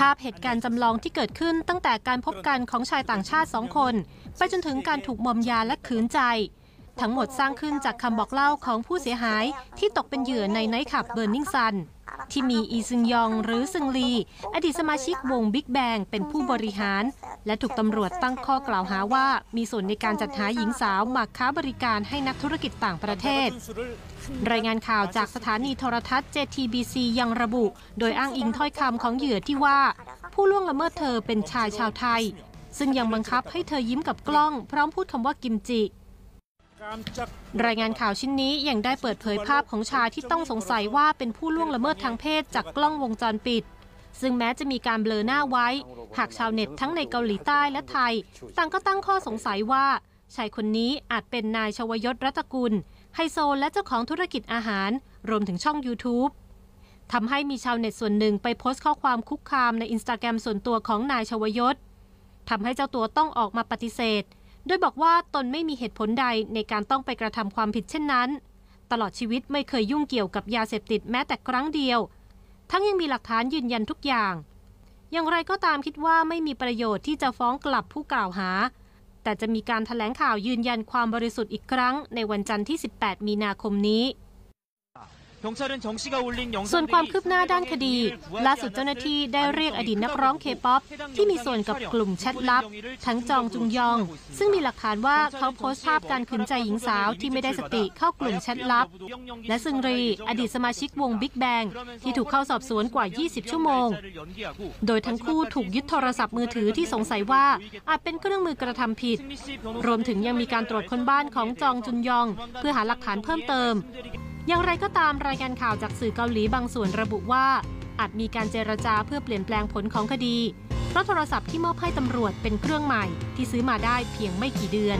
ภาพเหตุการณ์จำลองที่เกิดขึ้นตั้งแต่การพบกันของชายต่างชาติสองคน ไปจนถึงการถูกมอมยาและขืนใจ ทั้งหมดสร้างขึ้นจากคำบอกเล่าของผู้เสียหายที่ตกเป็นเหยื่อในไนท์คลับเบอร์นิงซันที่มีอีซึงยองหรือซึงลี อดีตสมาชิกวงบิ๊กแบงเป็นผู้บริหาร และถูกตำรวจตั้งข้อกล่าวหาว่ามีส่วนในการจัดหาหญิงสาวมาค้าบริการให้นักธุรกิจต่างประเทศ รายงานข่าวจากสถานีโทรทัศน์ JTBC ยังระบุ โดยอ้างอิงถ้อยคำของเหยื่อที่ว่า ผู้ล่วงละเมิดเธอเป็นชายชาวไทย ซึ่งยังบังคับให้เธอยิ้มกับกล้อง พร้อมพูดคำว่ากิมจิรายงานข่าวชิ้นนี้ยังได้เปิดเผยภาพของชายที่ต้องสงสัยว่าเป็นผู้ล่วงละเมิดทางเพศจากกล้องวงจรปิด ซึ่งแม้จะมีการเบลอหน้าไว้ หากชาวเน็ตทั้งในเกาหลีใต้และไทย ต่างก็ตั้งข้อสงสัยว่าชายคนนี้อาจเป็นนายชวยศรัตกุลไฮโซและเจ้าของธุรกิจอาหาร รวมถึงช่อง YouTube ทำให้มีชาวเน็ตส่วนหนึ่งไปโพสต์ข้อความคุกคามในอินสตาแกรมส่วนตัวของนายชวยศทำให้เจ้าตัวต้องออกมาปฏิเสธ โดยบอกว่าตนไม่มีเหตุผลใดในการต้องไปกระทำความผิดเช่นนั้น ตลอดชีวิตไม่เคยยุ่งเกี่ยวกับยาเสพติดแม้แต่ครั้งเดียว ทั้งยังมีหลักฐานยืนยันทุกอย่าง อย่างไรก็ตามคิดว่าไม่มีประโยชน์ที่จะฟ้องกลับผู้กล่าวหา แต่จะมีการถแถลงข่าวยืนยันความบริสุทธิ์อีกครั้งในวันจันทร์ที่ 18 มีนาคมนี้ ส่วนความคืบหน้าด้านคดี ล่าสุดเจ้าหน้าที่ได้เรียกอดีตนักร้องเคป๊อปที่มีส่วนกับกลุ่มแชทลับ ทั้งจองจุงยอง ซึ่งมีหลักฐานว่าเขาโพสต์ภาพการขืนใจหญิงสาวที่ไม่ได้สติเข้ากลุ่มแชทลับ และซึงรี อดีตสมาชิกวงบิ๊กแบงที่ถูกเข้าสอบสวนกว่า 20 ชั่วโมง โดยทั้งคู่ถูกยึดโทรศัพท์มือถือที่สงสัยว่าอาจเป็นเครื่องมือกระทำผิด รวมถึงยังมีการตรวจค้นบ้านของจองจุนยอง เพื่อหาหลักฐานเพิ่มเติม อย่างไรก็ตามรายงานข่าวจากสื่อเกาหลีบางส่วนระบุว่า อาจมีการเจรจาเพื่อเปลี่ยนแปลงผลของคดี เพราะโทรศัพท์ที่มอบให้ตำรวจเป็นเครื่องใหม่ที่ซื้อมาได้เพียงไม่กี่เดือน